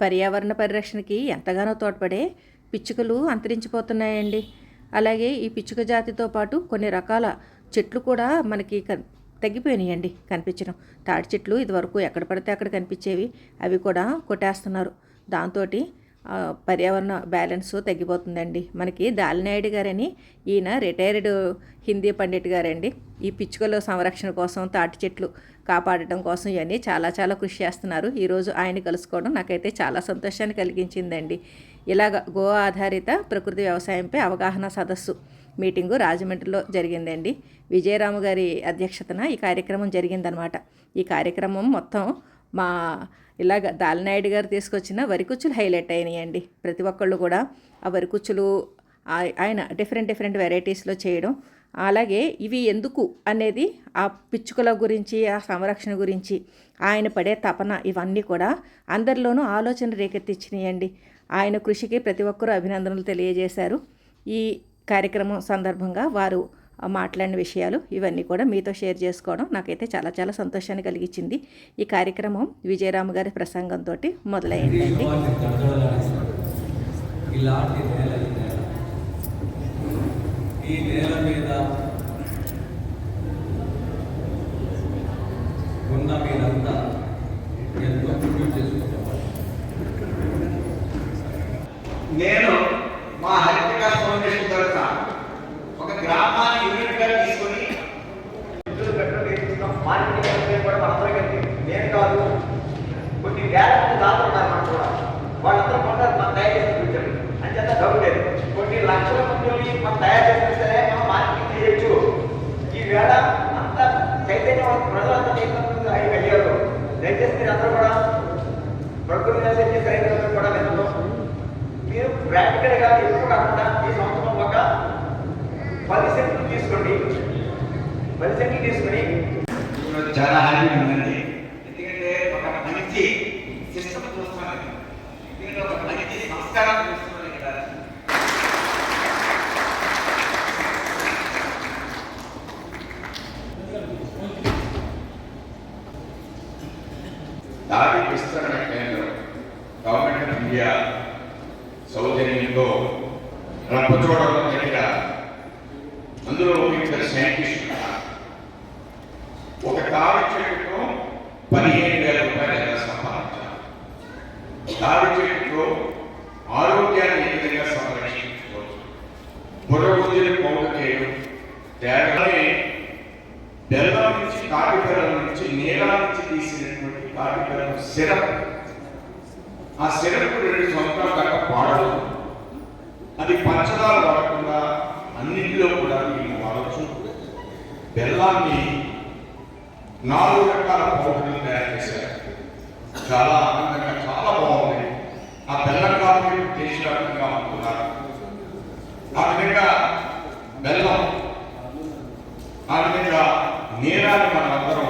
పర్యావరణ పరిరక్షణకి ఎంతగానో తోడ్పడే పిచ్చుకలు అంతరించిపోతున్నాయండి. అలాగే ఈ పిచ్చుక జాతితో పాటు కొన్ని రకాల చెట్లు కూడా మనకి కన్ తగ్గిపోయినాయండి కనిపించడం. తాటి చెట్లు ఇదివరకు ఎక్కడ పడితే అక్కడ కనిపించేవి. అవి కూడా కొట్టేస్తున్నారు. దాంతో పర్యావరణ బ్యాలెన్స్ తగ్గిపోతుందండి. మనకి దాలినాయుడు గారని ఈయన రిటైర్డ్ హిందీ పండిట్ గారండి. ఈ పిచ్చుకల సంరక్షణ కోసం తాటి చెట్లు కాపాడటం కోసం ఇవన్నీ చాలా చాలా కృషి చేస్తున్నారు. ఈరోజు ఆయన కలుసుకోవడం నాకైతే చాలా సంతోషాన్ని కలిగించిందండి. ఇలాగ గో ఆధారిత ప్రకృతి వ్యవసాయంపై అవగాహన సదస్సు మీటింగు రాజమండ్రిలో జరిగిందండి. విజయరాము గారి అధ్యక్షతన ఈ కార్యక్రమం జరిగిందనమాట. ఈ కార్యక్రమం మొత్తం మా ఇలాగ దాలినాయుడు గారు తీసుకొచ్చిన వరికుచ్చులు హైలైట్ అయినాయండి. ప్రతి ఒక్కళ్ళు కూడా ఆ వరికుచ్చులు ఆయన డిఫరెంట్ డిఫరెంట్ వెరైటీస్లో చేయడం. అలాగే ఇవి ఎందుకు అనేది ఆ పిచ్చుకల గురించి ఆ సంరక్షణ గురించి ఆయన పడే తపన ఇవన్నీ కూడా అందరిలోనూ ఆలోచన రేకెత్తించినాయండి ఆయన కృషికి ప్రతి ఒక్కరూ అభినందనలు తెలియజేశారు. ఈ కార్యక్రమం సందర్భంగా వారు మాట్లాడిన విషయాలు ఇవన్నీ కూడా మీతో షేర్ చేసుకోవడం నాకైతే చాలా చాలా సంతోషాన్ని కలిగించింది. ఈ కార్యక్రమం విజయరామ గారి ప్రసంగంతో మొదలైందండి. ఈ నేల మీద ఉన్న మీరంతా ఎంతో పుణ్యం చేసుకుంటారు నేను మా హరిత ఫౌండేషన్ తరఫున ఒక గ్రామ గ్యారెంటీ వేల మనం కూడా వాళ్ళందరూ కొంటారు మనం తయారు చేసిన చేసి అని చేత డౌట్ లేదు. కొన్ని లక్షల మంది మనం తయారు చేసిన సరే మనం మార్కెటింగ్ చేయొచ్చు. ఈవేళ అంత చైతన్యం ప్రజలంతా చైతన్యం అయి అయ్యారు దయచేసి మీరు అందరూ కూడా ప్రకృతి వ్యవసాయం చేసే రైతులందరూ కూడా వినడం మీరు ప్రాక్టికల్గా ఎక్కువ కాకుండా ఈ సంవత్సరం ఒక పది సెంట్లు తీసుకోండి. పది సెంట్లు తీసుకొని చాలా హ్యాపీగా ఉందండి. ఎందుకంటే ఒక మంచి సంస్కారం చూస్తున్నాను కదా దాడి విస్తరణ కేంద్రం గవర్నమెంట్ ఆఫ్ ఇండియా సౌజన్యంలో రంపచోడవరం దగ్గర అందులో ఇద్దరు సైంటిస్టులు దారి చెట్టుతో ఆరోగ్యాన్ని ఏ విధంగా సంరక్షించుకోవచ్చు? బుర్రబుద్ధిని పోగు చేయడం తేడానే బెల్లం నుంచి కాటిపెల్లం నుంచి నీళ్ళ నుంచి తీసినటువంటి కాటిపెల్లం సిరప్. ఆ సిరప్ రెండు సంవత్సరాల దాకా వాడదు అది పంచదార వాడకుండా అన్నింటిలో కూడా మేము వాడచ్చు. బెల్లాన్ని నాలుగు రకాల పౌడర్లు తయారు చేశారు. చాలా ఆనందంగా బాగుంది. ఆ బెల్లం కాఫీ టేస్ట్ రకంగా అనుకున్నారు ఆ విధంగా బెల్లం ఆ విధంగా నేరాన్ని మనం అందరం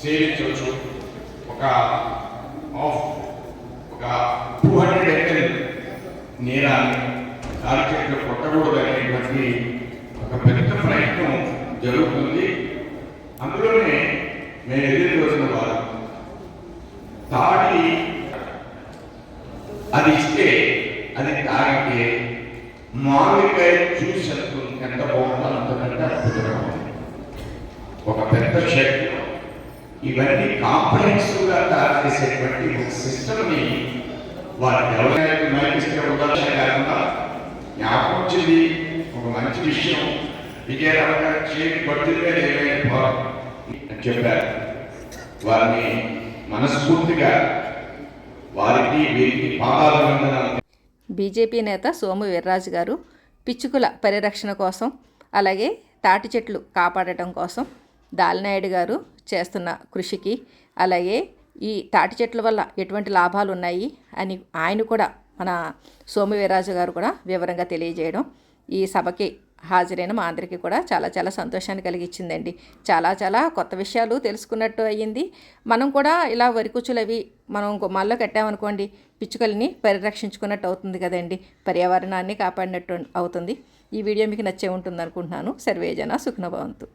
సేవించవచ్చు. ఒక ఆఫ్ ఒక టూ హండ్రెడ్ ఎకల్ నేరాన్ని దాని చెట్లు కొట్టకూడదు అనేటువంటి ఒక పెద్ద ప్రయత్నం జరుగుతుంది. అందులోనే నేను ఎదురు చూసిన వారు తాడి అది ఇస్తే అది తాగితే మామిడికాయ జ్యూస్ అనుకుని ఎంత బాగుందో అంతకంటే అద్భుతంగా ఒక పెద్ద షర్ట్ ఇవన్నీ కాంప్రహెన్సివ్గా తయారు చేసేటువంటి ఒక సిస్టమ్ని వారి వ్యవసాయానికి నడిపిస్తే ఉదాహరణ కాకుండా జ్ఞాపకం వచ్చింది ఒక మంచి విషయం. విజయరామ గారు చేతి బడ్జెట్ ఏమైనా అని చెప్పారు. వారిని మనస్ఫూర్తిగా వారికి వీరికి బీజేపీ నేత సోము వీర్రాజు గారు పిచ్చుకల పరిరక్షణ కోసం అలాగే తాటి చెట్లు కాపాడటం కోసం దాలినాయుడు గారు చేస్తున్న కృషికి అలాగే ఈ తాటి చెట్ల వల్ల ఎటువంటి లాభాలు ఉన్నాయి అని ఆయన కూడా మన సోము వీర్రాజు గారు కూడా వివరంగా తెలియజేయడం ఈ సభకి హాజరైన మా అందరికీ కూడా చాలా చాలా సంతోషాన్ని కలిగించిందండి చాలా చాలా కొత్త విషయాలు తెలుసుకున్నట్టు అయ్యింది. మనం కూడా ఇలా వరికుచ్చులు అవి మనం గుమ్మాల్లో కట్టామనుకోండి పిచ్చుకల్ని పరిరక్షించుకున్నట్టు అవుతుంది కదండి. పర్యావరణాన్ని కాపాడినట్టు అవుతుంది. ఈ వీడియో మీకు నచ్చే ఉంటుంది అనుకుంటున్నాను సర్వేజన సుఖ్నభవంతు